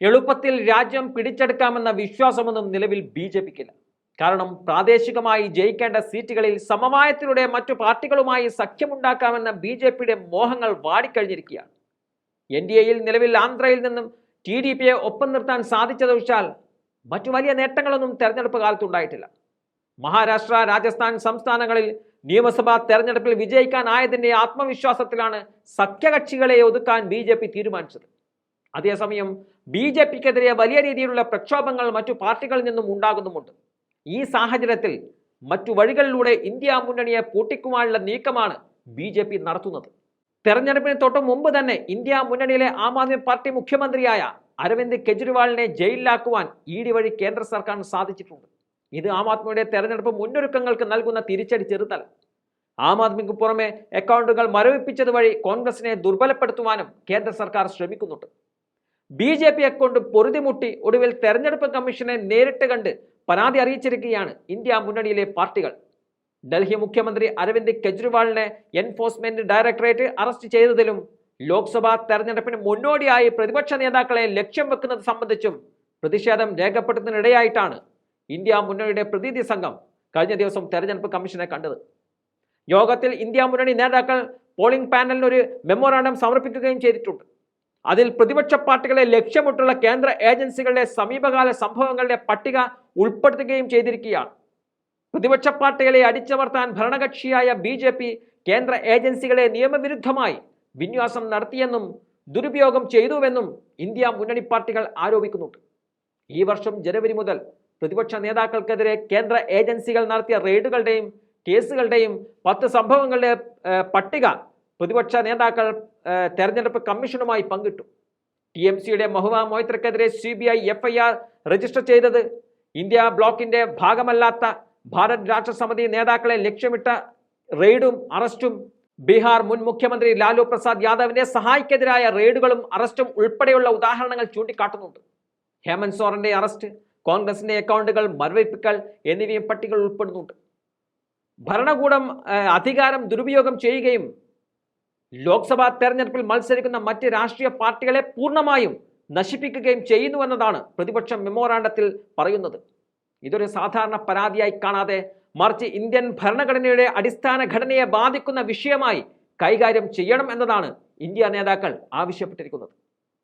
എളുപ്പത്തിൽ രാജ്യം പിടിച്ചെടുക്കാമെന്ന വിശ്വാസമൊന്നും നിലവിൽ ബി ജെ പിക്കില്ല. കാരണം പ്രാദേശികമായി ജയിക്കേണ്ട സീറ്റുകളിൽ സമവായത്തിലൂടെ മറ്റു പാർട്ടികളുമായി സഖ്യമുണ്ടാക്കാമെന്ന ബി ജെ പിയുടെ മോഹങ്ങൾ വാടിക്കഴിഞ്ഞിരിക്കുകയാണ്. എൻ ഡി എയിൽ നിലവിൽ ആന്ധ്രയിൽ നിന്നും ടി ഡി പിയെ ഒപ്പം നിർത്താൻ സാധിച്ചതൊഴിച്ചാൽ മറ്റു വലിയ നേട്ടങ്ങളൊന്നും തെരഞ്ഞെടുപ്പ് കാലത്തുണ്ടായിട്ടില്ല. മഹാരാഷ്ട്ര രാജസ്ഥാൻ സംസ്ഥാനങ്ങളിൽ നിയമസഭാ തെരഞ്ഞെടുപ്പിൽ വിജയിക്കാനായതിന്റെ ആത്മവിശ്വാസത്തിലാണ് സഖ്യകക്ഷികളെ ഒതുക്കാൻ ബി തീരുമാനിച്ചത്. അതേസമയം ബി ജെ പിക്കെതിരെ വലിയ രീതിയിലുള്ള പ്രക്ഷോഭങ്ങൾ മറ്റു പാർട്ടികളിൽ നിന്നും ഉണ്ടാകുന്നുമുണ്ട്. ഈ സാഹചര്യത്തിൽ മറ്റു വഴികളിലൂടെ ഇന്ത്യ മുന്നണിയെ പൂട്ടിക്കുവാനുള്ള നീക്കമാണ് ബി ജെ പി നടത്തുന്നത്. തെരഞ്ഞെടുപ്പിന് തൊട്ട് മുമ്പ് തന്നെ ഇന്ത്യ മുന്നണിയിലെ ആം ആദ്മി പാർട്ടി മുഖ്യമന്ത്രിയായ അരവിന്ദ് കെജ്രിവാളിനെ ജയിലിലാക്കുവാൻ ഇ ഡി വഴി കേന്ദ്ര സർക്കാരിന് സാധിച്ചിട്ടുണ്ട്. ഇത് ആം ആദ്മിയുടെ തെരഞ്ഞെടുപ്പ് മുന്നൊരുക്കങ്ങൾക്ക് നൽകുന്ന തിരിച്ചടി ചെറുതല്ല. ആം ആദ്മിക്ക് പുറമെ അക്കൗണ്ടുകൾ മരവിപ്പിച്ചത് വഴി കോൺഗ്രസിനെ ദുർബലപ്പെടുത്തുവാനും കേന്ദ്ര സർക്കാർ ശ്രമിക്കുന്നുണ്ട്. ബി ജെ പി അക്കൗണ്ട് പൊറുതിമുട്ടി ഒടുവിൽ തെരഞ്ഞെടുപ്പ് കമ്മീഷനെ നേരിട്ട് കണ്ട് പരാതി അറിയിച്ചിരിക്കുകയാണ് ഇന്ത്യ മുന്നണിയിലെ പാർട്ടികൾ. ഡൽഹി മുഖ്യമന്ത്രി അരവിന്ദ് കെജ്രിവാളിനെ എൻഫോഴ്സ്മെന്റ് ഡയറക്ടറേറ്റ് അറസ്റ്റ് ചെയ്തതിലും ലോക്സഭാ തെരഞ്ഞെടുപ്പിന് മുന്നോടിയായി പ്രതിപക്ഷ നേതാക്കളെ ലക്ഷ്യം വെക്കുന്നത് സംബന്ധിച്ചും പ്രതിഷേധം രേഖപ്പെടുത്തുന്നതിനിടെയായിട്ടാണ് ഇന്ത്യ മുന്നണിയുടെ പ്രതിനിധി സംഘം കഴിഞ്ഞ ദിവസം തെരഞ്ഞെടുപ്പ് കമ്മീഷനെ കണ്ടത്. യോഗത്തിൽ ഇന്ത്യ മുന്നണി നേതാക്കൾ പോളിംഗ് പാനലിന് ഒരു മെമ്മോറാണ്ടം സമർപ്പിക്കുകയും ചെയ്തിട്ടുണ്ട്. അതിൽ പ്രതിപക്ഷ പാർട്ടികളെ ലക്ഷ്യമിട്ടുള്ള കേന്ദ്ര ഏജൻസികളുടെ സമീപകാല സംഭവങ്ങളുടെ പട്ടിക ഉൾപ്പെടുത്തുകയും ചെയ്തിരിക്കുകയാണ്. പ്രതിപക്ഷ പാർട്ടികളെ അടിച്ചമർത്താൻ ഭരണകക്ഷിയായ ബി ജെ പി കേന്ദ്ര ഏജൻസികളെ നിയമവിരുദ്ധമായി വിന്യാസം നടത്തിയെന്നും ദുരുപയോഗം ചെയ്തുവെന്നും ഇന്ത്യ മുന്നണി പാർട്ടികൾ ആരോപിക്കുന്നുണ്ട്. ഈ വർഷം ജനുവരി മുതൽ പ്രതിപക്ഷ നേതാക്കൾക്കെതിരെ കേന്ദ്ര ഏജൻസികൾ നടത്തിയ റെയ്ഡുകളുടെയും കേസുകളുടെയും പത്ത് സംഭവങ്ങളുടെ പട്ടിക പ്രതിപക്ഷ നേതാക്കൾ തെരഞ്ഞെടുപ്പ് കമ്മീഷനുമായി പങ്കിട്ടു. ടി എം സിയുടെ Mahua മൊയ്ത്രക്കെതിരെ C B I F I R register ചെയ്തത് ഇന്ത്യ ബ്ലോക്കിന്റെ ഭാഗമല്ലാത്ത ഭാരത് രാഷ്ട്രസമിതി നേതാക്കളെ ലക്ഷ്യമിട്ട റെയ്ഡും അറസ്റ്റും. ബീഹാർ മുൻ മുഖ്യമന്ത്രി ലാലു പ്രസാദ് യാദവിനെ സഹായിക്കെതിരായ റെയ്ഡുകളും അറസ്റ്റും ഉൾപ്പെടെയുള്ള ഉദാഹരണങ്ങൾ ചൂണ്ടിക്കാട്ടുന്നുണ്ട്. ഹേമന്ത് സോറന്റെ അറസ്റ്റ് കോൺഗ്രസിന്റെ അക്കൗണ്ടുകൾ മരവിപ്പിക്കൽ എന്നിവയും പട്ടികകൾ ഉൾപ്പെടുന്നുണ്ട്. ഭരണകൂടം അധികാരം ദുരുപയോഗം ചെയ്യുകയും ലോക്സഭാ തെരഞ്ഞെടുപ്പിൽ മത്സരിക്കുന്ന മറ്റ് രാഷ്ട്രീയ പാർട്ടികളെ പൂർണമായും നശിപ്പിക്കുകയും ചെയ്യുന്നുവെന്നതാണ് പ്രതിപക്ഷ മെമ്മോറാണ്ടത്തിൽ പറയുന്നത്. ഇതൊരു സാധാരണ പരാതിയായി കാണാതെ മറിച്ച് ഇന്ത്യൻ ഭരണഘടനയുടെ അടിസ്ഥാന ഘടനയെ ബാധിക്കുന്ന വിഷയമായി കൈകാര്യം ചെയ്യണം എന്നതാണ് ഇന്ത്യ നേതാക്കൾ ആവശ്യപ്പെട്ടിരിക്കുന്നത്.